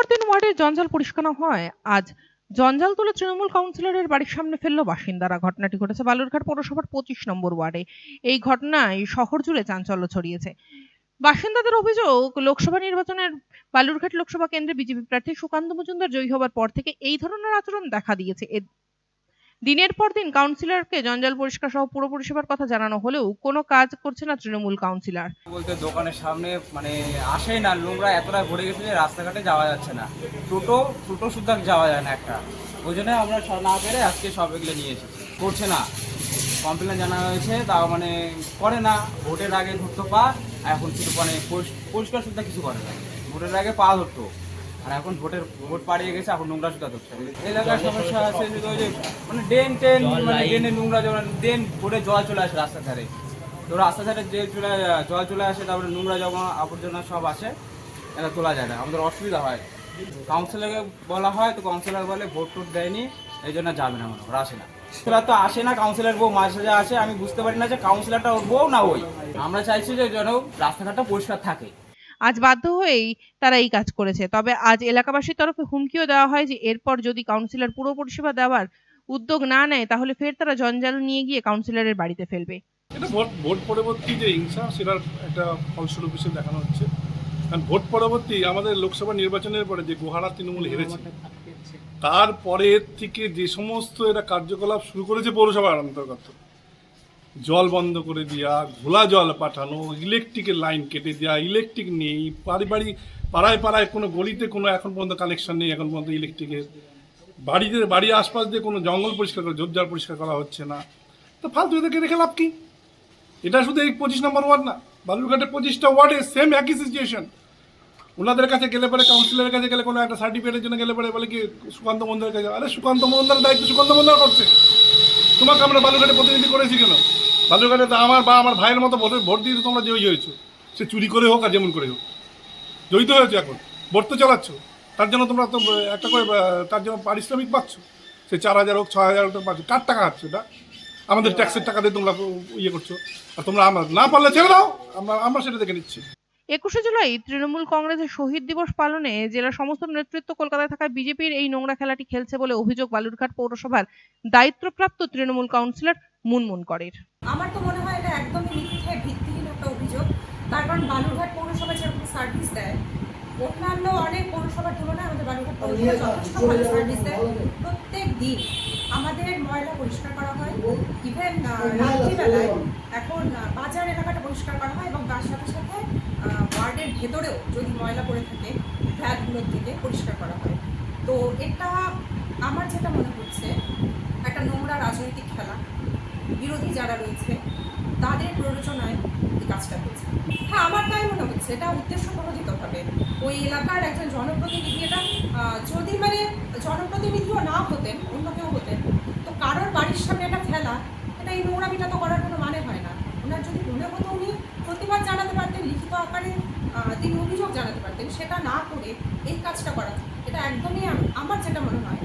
পর তিন ওয়ার্ডের জঞ্জাল পরিষ্কার হয়, আজ জঞ্জাল তুলে তৃণমূল কাউন্সিলরের বাড়ির সামনে ফেলল বাসিন্দারা। ঘটনাটি ঘটেছে বালুরঘাট পৌরসভার পঁচিশ নম্বর ওয়ার্ডে। এই ঘটনায় শহর জুড়ে চাঞ্চল্য ছড়িয়েছে। বাসিন্দাদের অভিযোগ, লোকসভা নির্বাচনের বালুরঘাট লোকসভা কেন্দ্রে বিজেপি প্রার্থী সুকান্ত মজুমদার জয়ী হবার পর থেকে এই ধরনের আচরণ দেখা দিয়েছে। দিনের পর দিন কাউন্সিলরকে জঞ্জাল পরিষ্কার সহ পুরো পরিষেবার কথা জানানো হলেও কোনো কাজ করছে না তৃণমূল কাউন্সিলর বলতে দোকানের সামনে মানে আসে না, নোংরা এতটা ভরে গেছে যে রাস্তাঘাটে যাওয়া যাচ্ছে না। টোটো টোটো সুদ্ধা যাওয়া যায় না একটা। ওই জন্য আমরা না পেরে আজকে সব এগুলো নিয়ে এসেছি। করছে না। কমপ্লেন জানা হয়েছে, তাও মানে করে না। ভোটের আগে ধরতো পা, এখন শুধু মানে পরিষ্কার সুদ্ধা কিছু করে না। ভোটের আগে পা ধরতো। আর এখন ভোটের ভোট পাড়িয়ে গেছে এখন নোংরা সুদ্ধা ধরছে। এলাকার সমস্যা আছে যে ওই যে মানে ড্রেন টেন মানে ড্রেনে নোংরা যেমন ড্রেন ভোটে জল চলে আসে রাস্তার ধারে। তো রাস্তা ধারে যে চলে জল চলে আসে তারপরে নোংরা জমা আবর্জনা সব আসে এটা তোলা যায় না। আমাদের অসুবিধা হয়। কাউন্সিলরকে বলা হয় তো কাউন্সিলর বলে ভোট টোট দেয়নি এই জন্য যাবে না মনে আসে না। কাউন্সিলর তো আসে না কাউন্সিলর বউ মাঝে সাঝে আসে আমি বুঝতে পারি না যে কাউন্সিলরটা ওর বউ না ওই। আমরা চাইছি যে যেন রাস্তাঘাটটা পরিষ্কার থাকে। আজ বাধ্য হয়েই তারা এই কাজ করেছে। তবে আজ এলাকাবাসীর তরফে হুমকিও দেওয়া হয় যে, এরপর যদি কাউন্সিলর পুরো পরিষেবা দেওয়ার উদ্যোগ না নেয়, তাহলে ফের তারা জঞ্জাল নিয়ে গিয়ে কাউন্সিলরের বাড়িতে ফেলবে। এটা ভোট ভোট পরবর্তী যে হিংসা, সেটার একটা ফলস্বরূপ হিসেবে দেখানো হচ্ছে। কারণ ভোট পরবর্তী আমাদের লোকসভা নির্বাচনের পরে যে গোহারা তৃণমূল হেরেছে, তারপরের থেকে যে সমস্ত এরা কার্যকলাপ শুরু করেছে পৌরসভার অন্তর্গত জল বন্ধ করে দেওয়া ঘোলা জল পাঠানো ইলেকট্রিকের লাইন কেটে দেওয়া ইলেকট্রিক নেই বাড়ি বাড়ি পাড়ায় পাড়ায় কোনো গলিতে কোনো এখন পর্যন্ত কানেকশন নেই, এখন পর্যন্ত ইলেকট্রিকের বাড়িতে, বাড়ির আশপাশ দিয়ে কোনো জঙ্গল পরিষ্কার করা, ঝোপঝাড় পরিষ্কার করা হচ্ছে না। তো ফালতু এদেরকে রেখে লাভ কি? এটা শুধু এই পঁচিশ নম্বর ওয়ার্ড না বালুরঘাটের পঁচিশটা ওয়ার্ডে সেম একই সিচুয়েশন ওনাদের কাছে গেলে পরে কাউন্সিলরের কাছে গেলে কোনো একটা সার্টিফিকেটের জন্য গেলে পরে বলে কি, সুকান্ত মন্দিরের কাছে, আরে সুকান্ত মন্দিরের দায়িত্ব সুকান্ত মন্দির করছে। তোমাকে আমরা বালুরঘাটে প্রতিনিধি করেছি কেন? বালুরঘাটে তো আমার বা আমার ভাইয়ের মতো ভোটে ভোট দিয়ে তোমরা জয়ী হয়েছো। সে চুরি করে হোক আর যেমন করে হোক। জড়িত হয়েছে এখন। ভোট তো চালাচ্ছ। তার জন্য তোমরা তো, একটা করে তার জন্য পারিশ্রমিক পাচ্ছ। সে চার হাজার হোক ছ হাজার হোক পাচ্ছ। কার টাকা হচ্ছে এটা? আমাদের ট্যাক্সের টাকা দিয়ে তোমরা ইয়ে করছ। আর তোমরা আমার না পারলে ছেড়ে দাও। আমরা আমরা সেটা দেখে নিচ্ছি। একুশে জুলাই তৃণমূল কংগ্রেসের শহীদ দিবস পালনে জেলার সমস্ত নেতৃত্ব কলকাতায় থাকা বিজেপির এই নোংরা খেলাটি খেলছে বলে অভিযোগ বালুরঘাট পৌরসভার দায়িত্বপ্রাপ্ত তৃণমূল কাউন্সিলর মুনমুন করের। আমার তো মনে হয় এটা একদমই মিথ্যে ভিত্তিহীন একটা অভিযোগ। তার কারণ বালুরঘাট পৌরসভা যেরকম সার্ভিস দেয় অন্যান্য অনেক পৌরসভার তুলনায় আমাদের বালুরঘাট পৌরসভা যথেষ্ট ভালো সার্ভিস দেয়। প্রত্যেক দিন আমাদের ময়লা পরিষ্কার করা হয় ইভেন রাত্রিবেলায় এখন বাজার এলাকাটা পরিষ্কার করা হয় এবং তার সাথে সাথে ওয়ার্ডের ভেতরেও যদি ময়লা পড়ে থাকে ফ্ল্যাটগুলোর থেকে পরিষ্কার করা হয়। তো এটা আমার যেটা মনে হচ্ছে, একটা নোংরা রাজনৈতিক খেলা। বিরোধী যারা রয়েছে, তাদের প্ররোচনায় এই কাজটা হয়েছে হ্যাঁ আমার তাই মনে হচ্ছে, এটা উদ্দেশ্য প্রণোদিতভাবে ওই এলাকার একজন জনপ্রতিনিধি, এটা যদি মানে জনপ্রতিনিধিও না হতেন, অন্য কেউ হতেন, তো কারোর বাড়ির সামনে একটা খেলা, এটা এই নোংরা নোংরামিটা তো করার না যদি মনে হতো উনি প্রতিবাদ জানাতে পারতেন, লিখিত আকারে তিনি অভিযোগ জানাতে পারতেন, সেটা না করে এই কাজটা করা, এটা একদমই আমার যেটা মনে হয়।